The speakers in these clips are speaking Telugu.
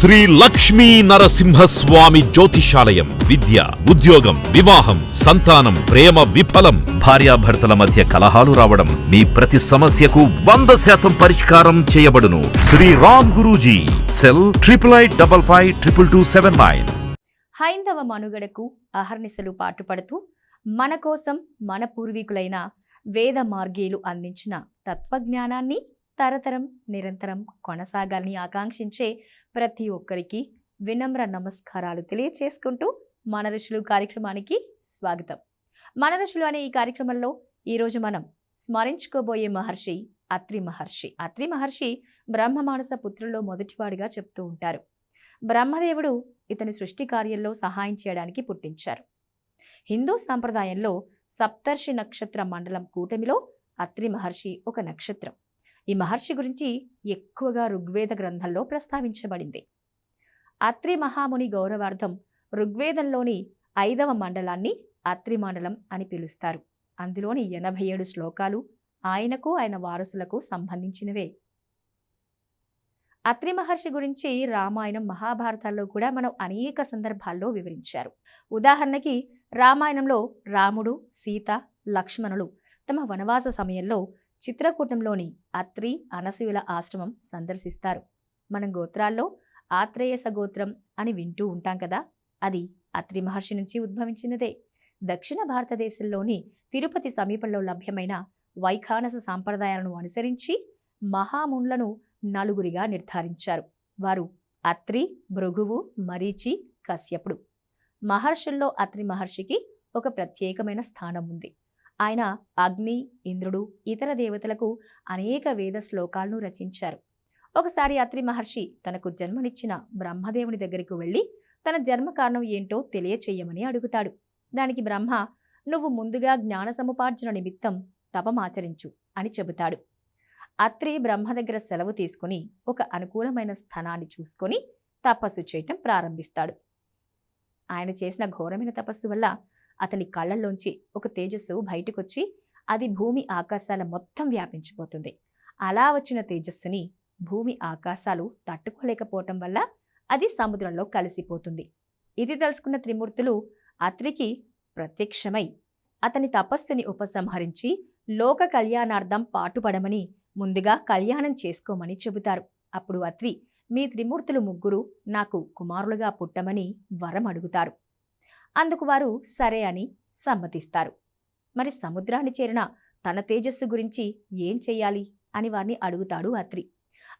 శ్రీ లక్ష్మీ నరసింహస్వామి జ్యోతిషాలయం. విద్య ఉద్యోగం వివాహం సంతానం ప్రేమ విఫలం భార్యాభర్తల మధ్య కలహాలు రావడం మీ ప్రతి సమస్యకు వంద శాతం పరిష్కారం చేయబడును. Shri Ram Guruji cell triple eight double five triple two seven nine. హైందవ మనుగడకు అహర్నిశలు పాటుపడుతూ మన కోసం మన పూర్వీకులైన వేద మార్గీయులు అందించిన తత్వజ్ఞానాన్ని తరతరం నిరంతరం కొనసాగాలని ఆకాంక్షించే ప్రతి ఒక్కరికి వినమ్ర నమస్కారాలు తెలియచేసుకుంటూ మన ఋషులు కార్యక్రమానికి స్వాగతం. మన ఋషులు అనే ఈ కార్యక్రమంలో ఈరోజు మనం స్మరించుకోబోయే మహర్షి అత్రి మహర్షి. అత్రి మహర్షి బ్రహ్మమానస పుత్రుల్లో మొదటివాడిగా చెప్తూ ఉంటారు. బ్రహ్మదేవుడు ఇతని సృష్టి కార్యంలో సహాయం చేయడానికి పుట్టించారు. హిందూ సాంప్రదాయంలో సప్తర్షి నక్షత్ర మండలం కూటమిలో అత్రి మహర్షి ఒక నక్షత్రం. ఈ మహర్షి గురించి ఎక్కువగా ఋగ్వేద గ్రంథంలో ప్రస్తావించబడింది. అత్రి మహాముని గౌరవార్థం ఋగ్వేదంలోని ఐదవ మండలాన్ని అత్రి మండలం అని పిలుస్తారు. అందులోని ఎనభై ఏడు శ్లోకాలు ఆయనకు ఆయన వారసులకు సంబంధించినవే. అత్రి మహర్షి గురించి రామాయణం మహాభారతాల్లో కూడా మనం అనేక సందర్భాల్లో వివరించారు. ఉదాహరణకి రామాయణంలో రాముడు సీత లక్ష్మణులు తమ వనవాస సమయంలో చిత్రకూటంలోని అత్రి అనసూయుల ఆశ్రమం సందర్శిస్తారు. మనం గోత్రాల్లో ఆత్రేయస గోత్రం అని వింటూ ఉంటాం కదా! అది అత్రి మహర్షి నుంచి ఉద్భవించినదే. దక్షిణ భారతదేశంలోని తిరుపతి సమీపంలో లభ్యమైన వైఖానస సాంప్రదాయాలను అనుసరించి మహామున్లను నలుగురిగా నిర్ధారించారు. వారు అత్రి భృగువు మరీచి కశ్యపుడు. మహర్షుల్లో అత్రి మహర్షికి ఒక ప్రత్యేకమైన స్థానం ఉంది ఆయన అగ్ని ఇంద్రుడు ఇతర దేవతలకు అనేక వేద శ్లోకాలను రచించారు. ఒకసారి అత్రి మహర్షి తనకు జన్మనిచ్చిన బ్రహ్మదేవుని దగ్గరికి వెళ్ళి తన జన్మ కారణం ఏంటో తెలియచేయమని అడుగుతాడు. దానికి బ్రహ్మ నువ్వు ముందుగా జ్ఞాన సముపార్జన నిమిత్తం తపమాచరించు అని చెబుతాడు. అత్రి బ్రహ్మ దగ్గర సెలవు తీసుకుని ఒక అనుకూలమైన స్థానాన్ని చూసుకొని తపస్సు చేయటం ప్రారంభిస్తాడు. ఆయన చేసిన ఘోరమైన తపస్సు వల్ల అతని కళ్ళల్లోంచి ఒక తేజస్సు బయటకొచ్చి అది భూమి ఆకాశాల మొత్తం వ్యాపించిపోతుంది. అలా వచ్చిన తేజస్సుని భూమి ఆకాశాలు తట్టుకోలేకపోవటం వల్ల అది సముద్రంలో కలిసిపోతుంది. ఇది తెలుసుకున్న త్రిమూర్తులు అత్రికి ప్రత్యక్షమై అతని తపస్సుని ఉపసంహరించి లోక కళ్యాణార్థం పాటుపడమని ముందుగా కళ్యాణం చేసుకోమని చెబుతారు. అప్పుడు అత్రి మీ త్రిమూర్తులు ముగ్గురు నాకు కుమారులుగా పుట్టమని వరం అడుగుతారు అందుకు వారు సరే అని సమ్మతిస్తారు. మరి సముద్రాన్ని చేరిన తన తేజస్సు గురించి ఏం చెయ్యాలి? అని వారిని అడుగుతాడు అత్రి.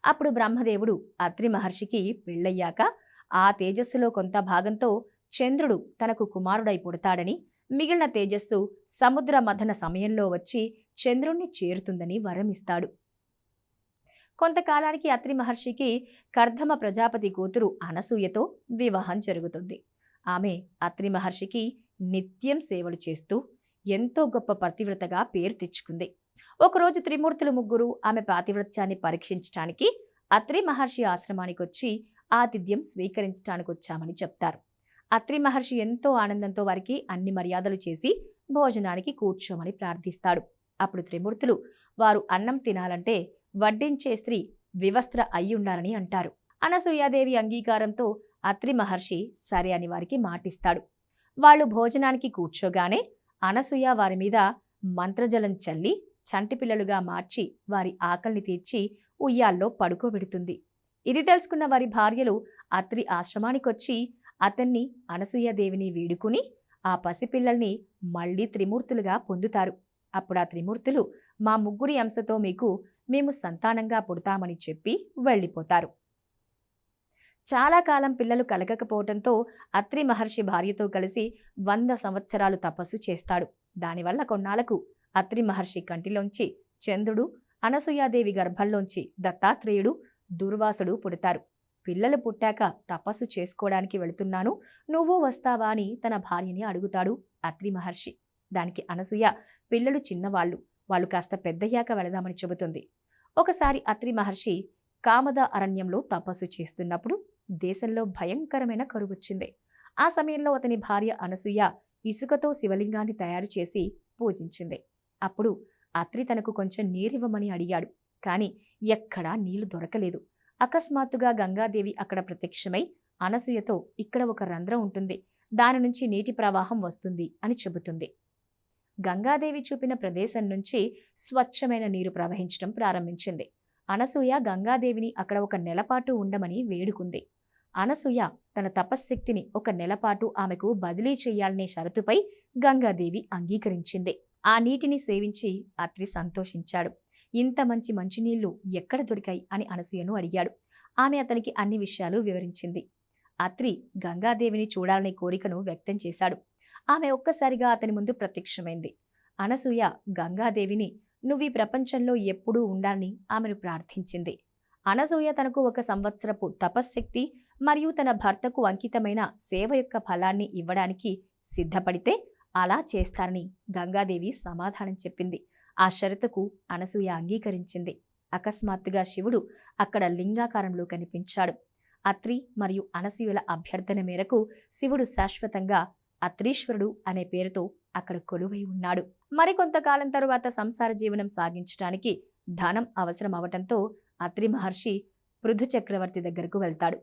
అప్పుడు బ్రహ్మదేవుడు అత్రి మహర్షికి పెళ్ళయ్యాక ఆ తేజస్సులో కొంత భాగంతో చంద్రుడు తనకు కుమారుడై పుడతాడని మిగిలిన తేజస్సు సముద్ర మథన సమయంలో వచ్చి చంద్రుణ్ణి చేరుతుందని వరమిస్తాడు. కొంతకాలానికి అత్రి మహర్షికి కర్ధమ ప్రజాపతి కూతురు అనసూయతో వివాహం జరుగుతుంది. ఆమె అత్రి మహర్షికి నిత్యం సేవలు చేస్తూ ఎంతో గొప్ప పతివ్రతగా పేరు తెచ్చుకుంది. ఒకరోజు త్రిమూర్తులు ముగ్గురు ఆమె పాతివ్రత్యాన్ని పరీక్షించడానికి అత్రి మహర్షి ఆశ్రమానికి వచ్చి ఆతిథ్యం స్వీకరించడానికి వచ్చామని చెప్తారు. అత్రి మహర్షి ఎంతో ఆనందంతో వారికి అన్ని మర్యాదలు చేసి భోజనానికి కూర్చోమని ప్రార్థిస్తాడు. అప్పుడు త్రిమూర్తులు వారు అన్నం తినాలంటే వడ్డించే స్త్రీ వివస్త్ర అయ్యుండాలని అంటారు. అనసూయాదేవి అంగీకారంతో అత్రి మహర్షి సరే అని వారికి మాటిస్తాడు. వాళ్ళు భోజనానికి కూర్చోగానే అనసూయ వారి మీద మంత్రజలం చల్లి చంటి పిల్లలుగా మార్చి వారి ఆకలిని తీర్చి ఉయ్యాల్లో పడుకోబెడుతుంది. ఇది తెలుసుకున్న వారి భార్యలు అత్రి ఆశ్రమానికొచ్చి అతన్ని అనసూయదేవిని వీడుకుని ఆ పసిపిల్లల్ని మళ్ళీ త్రిమూర్తులుగా పొందుతారు. అప్పుడు ఆ త్రిమూర్తులు మా ముగ్గురి అంశతో మీకు మేము సంతానంగా పుడతామని చెప్పి వెళ్ళిపోతారు. చాలా కాలం పిల్లలు కలగకపోవడంతో అత్రి మహర్షి భార్యతో కలిసి వంద సంవత్సరాలు తపస్సు చేస్తాడు. దానివల్ల కొన్నాళ్ళకు అత్రి మహర్షి కంటిలోంచి చంద్రుడు అనసూయాదేవి గర్భంలోంచి దత్తాత్రేయుడు దుర్వాసుడు పుడతారు. పిల్లలు పుట్టాక తపస్సు చేసుకోవడానికి వెళుతున్నాను. నువ్వు వస్తావా అని తన భార్యని అడుగుతాడు అత్రి మహర్షి. దానికి అనసూయ పిల్లలు చిన్నవాళ్ళు వాళ్ళు కాస్త పెద్దయ్యాక వెళదామని చెబుతుంది. ఒకసారి అత్రి మహర్షి కామద అరణ్యంలో తపస్సు చేస్తున్నప్పుడు దేశంలో భయంకరమైన కరువొచ్చింది. ఆ సమయంలో అతని భార్య అనసూయ ఇసుకతో శివలింగాన్ని తయారు చేసి పూజించింది. అప్పుడు అత్రి తనకు కొంచెం నీరివ్వమని అడిగాడు. కాని ఎక్కడా నీళ్ళు దొరకలేదు. అకస్మాత్తుగా గంగాదేవి అక్కడ ప్రత్యక్షమై అనసూయతో ఇక్కడ ఒక రంధ్రం ఉంటుంది. దాని నుంచి నీటి ప్రవాహం వస్తుంది అని చెబుతుంది. గంగాదేవి చూపిన ప్రదేశం నుంచి స్వచ్ఛమైన నీరు ప్రవహించడం ప్రారంభించింది. అనసూయ గంగాదేవిని అక్కడ ఒక నెలపాటు ఉండమని వేడుకుంది. అనసూయ తన తపశ్శక్తిని ఒక నెలపాటు ఆమెకు బదిలీ చేయాలనే షరతుపై గంగాదేవి అంగీకరించింది. ఆ నీటిని సేవించి అత్రి సంతోషించాడు. ఇంత మంచి మంచినీళ్ళు ఎక్కడ దొరికాయి? అని అనసూయను అడిగాడు. ఆమె అతనికి అన్ని విషయాలు వివరించింది. అత్రి గంగాదేవిని చూడాలనే కోరికను వ్యక్తం చేశాడు. ఆమె ఒక్కసారిగా అతని ముందు ప్రత్యక్షమైంది. అనసూయ గంగాదేవిని నువ్వు ఈ ప్రపంచంలో ఎప్పుడూ ఉండాలని ఆమెను ప్రార్థించింది. అనసూయ తనకు ఒక సంవత్సరపు తపశ్శక్తి మరియు తన భర్తకు అంకితమైన సేవ యొక్క ఫలాన్ని ఇవ్వడానికి సిద్ధపడితే అలా చేస్తారని గంగాదేవి సమాధానం చెప్పింది. ఆ షరతుకు అనసూయ అంగీకరించింది. అకస్మాత్తుగా శివుడు అక్కడ లింగాకారంలో కనిపించాడు. అత్రి మరియు అనసూయుల అభ్యర్థన మేరకు శివుడు శాశ్వతంగా అత్రీశ్వరుడు అనే పేరుతో అక్కడ కొలువై ఉన్నాడు. మరికొంతకాలం తరువాత సంసార జీవనం సాగించడానికి ధనం అవసరం అవటంతో అత్రి మహర్షి పృథు చక్రవర్తి దగ్గరకు వెళ్తాడు.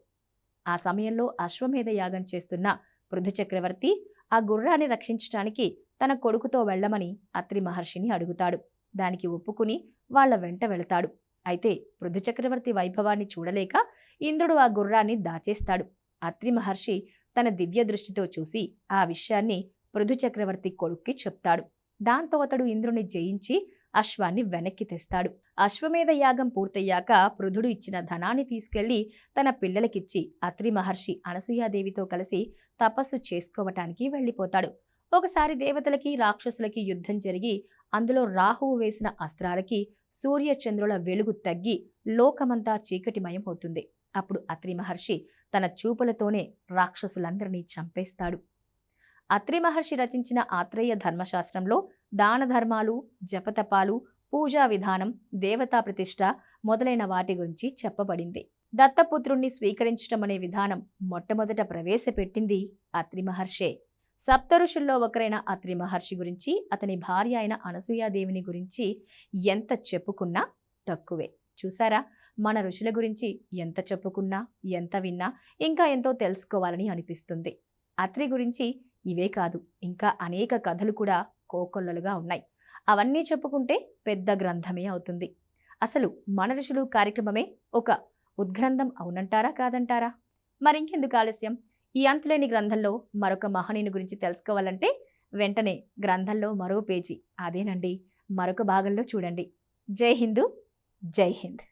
ఆ సమయంలో అశ్వమేధ యాగం చేస్తున్న పృథు చక్రవర్తి ఆ గుర్రాన్ని రక్షించటానికి తన కొడుకుతో వెళ్ళమని అత్రి మహర్షిని అడుగుతాడు. దానికి ఒప్పుకుని వాళ్ళ వెంట వెళతాడు. అయితే పృథు చక్రవర్తి వైభవాన్ని చూడలేక ఇంద్రుడు ఆ గుర్రాన్ని దాచేస్తాడు. అత్రి మహర్షి తన దివ్య దృష్టితో చూసి ఆ విషయాన్ని పృథు చక్రవర్తి కొడుక్కి చెప్తాడు. దాంతో అతడు ఇంద్రుని జయించి అశ్వాన్ని వెనక్కి తెస్తాడు. అశ్వమేధ యాగం పూర్తయ్యాక పృథుడు ఇచ్చిన ధనాన్ని తీసుకెళ్ళి తన పిల్లలకిచ్చి అత్రి మహర్షి అనసూయాదేవితో కలిసి తపస్సు చేసుకోవటానికి వెళ్ళిపోతాడు. ఒకసారి దేవతలకి రాక్షసులకి యుద్ధం జరిగి అందులో రాహువు వేసిన అస్త్రాలకి సూర్యచంద్రుల వెలుగు తగ్గి లోకమంతా చీకటిమయం అవుతుంది. అప్పుడు అత్రి మహర్షి తన చూపులతోనే రాక్షసులందరినీ చంపేస్తాడు. అత్రి మహర్షి రచించిన ఆత్రేయ ధర్మశాస్త్రంలో దాన ధర్మాలు జపతపాలు పూజా విధానం దేవతా ప్రతిష్ట మొదలైన వాటి గురించి చెప్పబడింది. దత్తపుత్రుణ్ణి స్వీకరించడం అనే విధానం మొట్టమొదట ప్రవేశపెట్టింది అత్రి మహర్షే. సప్త ఋషుల్లో ఒకరైన అత్రి మహర్షి గురించి అతని భార్య అయిన అనసూయాదేవిని గురించి ఎంత చెప్పుకున్నా తక్కువే. చూసారా మన ఋషుల గురించి ఎంత చెప్పుకున్నా ఎంత విన్నా ఇంకా ఎంతో తెలుసుకోవాలని అనిపిస్తుంది. అత్రి గురించి ఇవే కాదు. ఇంకా అనేక కథలు కూడా కోకొల్లలుగా ఉన్నాయి. అవన్నీ చెప్పుకుంటే పెద్ద గ్రంథమే అవుతుంది. అసలు మన ఋషులు కార్యక్రమమే ఒక ఉద్గ్రంథం అవునంటారా కాదంటారా? మరింకెందుకు ఆలస్యం? ఈ అంతులేని గ్రంథంలో మరొక మహనీయుని గురించి తెలుసుకోవాలంటే వెంటనే గ్రంథంలో మరో పేజీ. అదేనండి. మరొక భాగంలో చూడండి. జై హిందూ జై హింద్.